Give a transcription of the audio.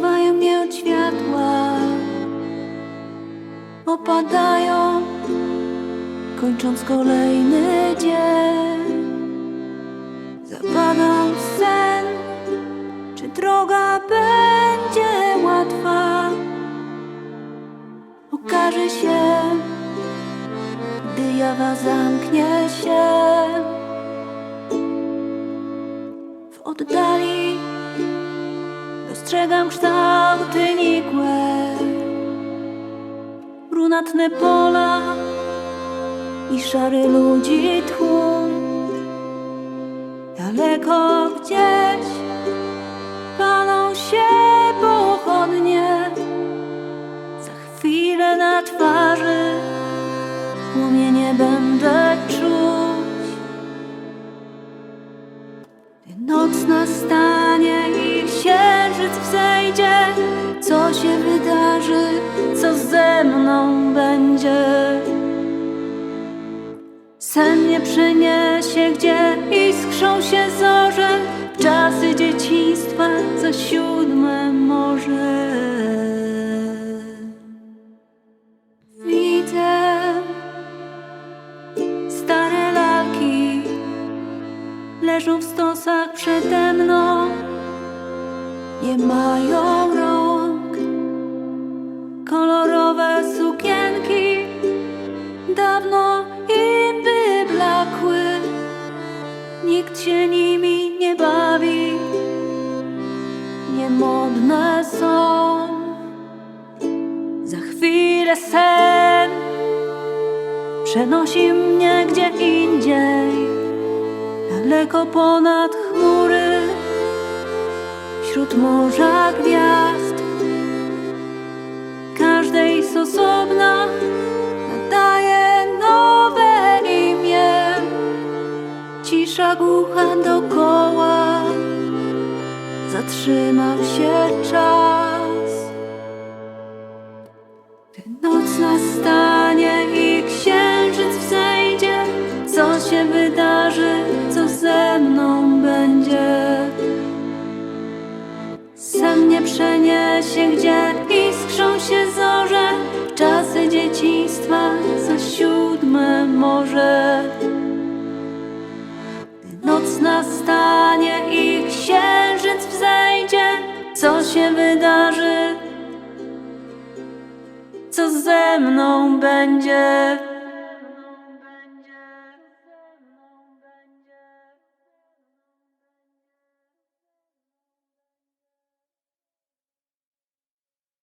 odsuwają mnie od światła, opadają, kończąc kolejny dzień. Zapadam w sen, czy droga będzie łatwa? Okaże się, gdy jawa zamknie się. W oddali dostrzegam kształty nikłe, brunatne pola i szary ludzi tłum. Daleko gdzieś palą się pochodnie, za chwilę na twarzy płomienie będę czuć. Gdy noc nastanie i księżyc co się wydarzy, co ze mną będzie. Sen mnie przeniesie, gdzie iskrzą się zorze, w czasy dzieciństwa za siódme morze. Widzę stare lalki leżą w stosach przede mną, nie mają rąk, kolorowe sukienki dawno im wyblakły, nikt się nimi nie bawi, niemodne są. Za chwilę sen przenosi mnie gdzie indziej, daleko ponad chmury, wśród morza gwiazd. Każdej z osobna nadaje nowe imię. Cisza głucha dokoła, zatrzymał się czas. Gdy noc nastanie przeniesie, gdzie iskrzą się zorze, czasy dzieciństwa za siódme morze. Noc nastanie i księżyc wzejdzie, co się wydarzy? co ze mną będzie.